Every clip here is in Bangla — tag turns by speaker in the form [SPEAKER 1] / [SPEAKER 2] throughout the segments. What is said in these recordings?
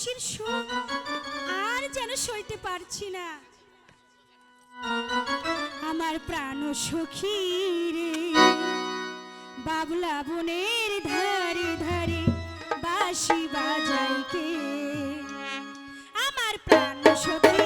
[SPEAKER 1] হাসির সুখ আর যেন সইতে পারছি না। আমার প্রাণ সখী রে, বাবলা বনের ধারে ধারে বাসি বাজাইকে আমার প্রাণ সখী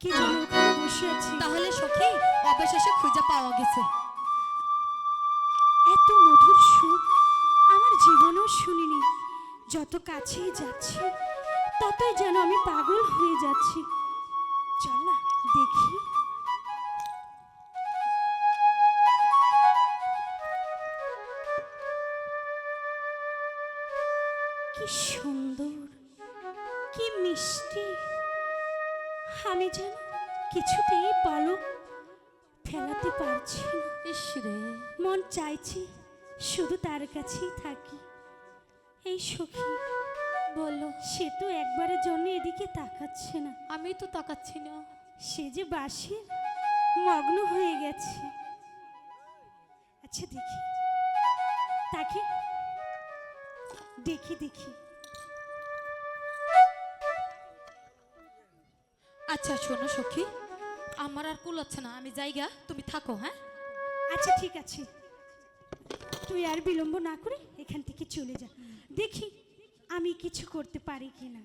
[SPEAKER 1] কি বসে আছি।
[SPEAKER 2] তাহলে সখী অবশেষে খুঁজে পাওয়া গেছে।
[SPEAKER 1] এত মধুর সুর আমার জীবনেও শুনিনি। যত কাছেই যাচ্ছি ততই যেন আমি পাগল হয়ে যাচ্ছি। চল না দেখি। কি সুন্দর কি মিষ্টি। আমি যেন কিছুতেই পালক ফেলাতে পারছি না। মন চাইছি শুধু তার কাছেই থাকি। এই সখী
[SPEAKER 2] বলো।
[SPEAKER 1] সে তো একবারের জন্য এদিকে তাকাচ্ছে না।
[SPEAKER 2] আমি তো তাকাচ্ছি না।
[SPEAKER 1] সে যে বাসে মগ্ন হয়ে গেছে। আচ্ছা দেখি। তাকে দেখি দেখি।
[SPEAKER 2] আচ্ছা শোনো সখী, আমার আর কুলাচ্ছে না, আমি যাইগা তুমি থাকো হ্যাঁ?
[SPEAKER 1] আচ্ছা ঠিক আছে। তুই আর বিলম্ব না করে এখান থেকে চলে যা। দেখি আমি কিছু করতে পারি কিনা।